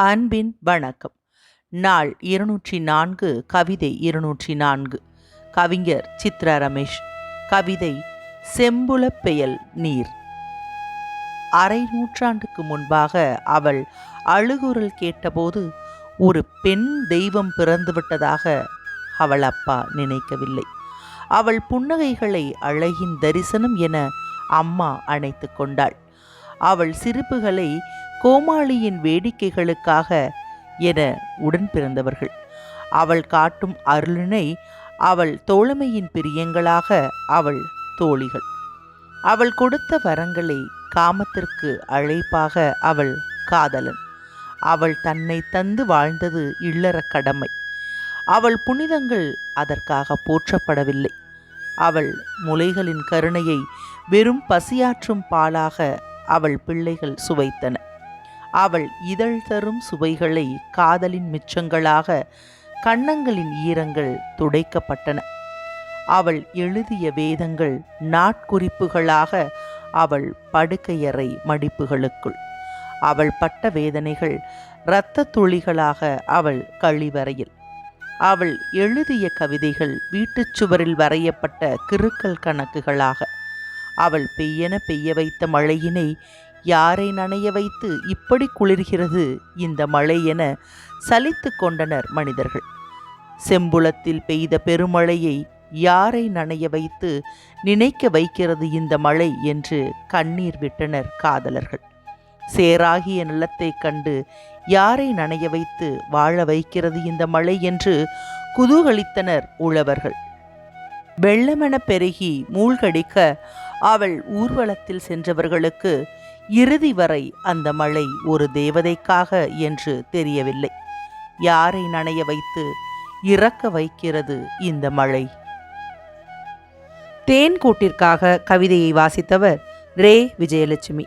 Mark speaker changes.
Speaker 1: அன்பின் வணக்கம். நாள் இருநூற்றி நான்கு கவிதை இருநூற்றி நான்கு கவிஞர் சித்ரா ரமேஷ். கவிதை செம்புலப்பெயல் நீர். அரை நூற்றாண்டுக்கு முன்பாக அவள் அழுகுரல் கேட்டபோது ஒரு பெண் தெய்வம் பிறந்துவிட்டதாக அவள் அப்பா நினைக்கவில்லை. அவள் புன்னகைகளை அழகின் தரிசனம் என அம்மா அணைத்து கொண்டாள். அவள் சிரிப்புகளை கோமாளியின் வேடிக்கைகளுக்காக என உடன் பிறந்தவர்கள். அவள் காட்டும் அருளினை அவள் தோழமையின் பிரியங்களாக அவள் தோழிகள். அவள் கொடுத்த வரங்களை காமத்திற்கு அழைப்பாக அவள் காதலன். அவள் தன்னை தந்து வாழ்ந்தது இல்லற கடமை. அவள் புனிதங்கள் அதற்காக போற்றப்படவில்லை. அவள் முலைகளின் கருணையை வெறும் பசியாற்றும் பாலாக அவள் பிள்ளைகள் சுவைத்தன. அவள் இதழ் தரும் சுவைகளை காதலின் மிச்சங்களாக கன்னங்களின் ஈரங்கள் துடைக்கப்பட்டன. அவள் எழுதிய வேதங்கள் நாட்குறிப்புகளாக அவள் படுக்கையறை மடிப்புகளுக்குள். அவள் பட்ட வேதனைகள் இரத்த துளிகளாக அவள் கழிவறையில். அவள் எழுதிய கவிதைகள் வீட்டுச் சுவரில் வரையப்பட்ட கிறுக்கல் கணக்குகளாக. அவள் பெய்யென பெய்ய வைத்த மழையினை யாரை நனைய வைத்து இப்படி குளிர்கிறது இந்த மழை என சலித்து கொண்டனர் மனிதர்கள். செம்புளத்தில் பெய்த பெருமழையை யாரை நனைய வைத்து நினைக்க வைக்கிறது இந்த மழை என்று கண்ணீர் விட்டனர் காதலர்கள். சேராகிய நிலத்தைக் கண்டு யாரை நனைய வைத்து வாழ வைக்கிறது இந்த மழை என்று குதூகலித்தனர் உழவர்கள். வெள்ளமென பெருகி மூழ்கடிக்க அவள் ஊர்வலத்தில் சென்றவர்களுக்கு இறுதி வரை அந்த மழை ஒரு தேவதைக்காக என்று தெரியவில்லை. யாரை நனைய வைத்து இறக்க வைக்கிறது இந்த மழை? தேன் கூட்டிற்காக கவிதையை வாசித்தவர் ரே. விஜயலட்சுமி.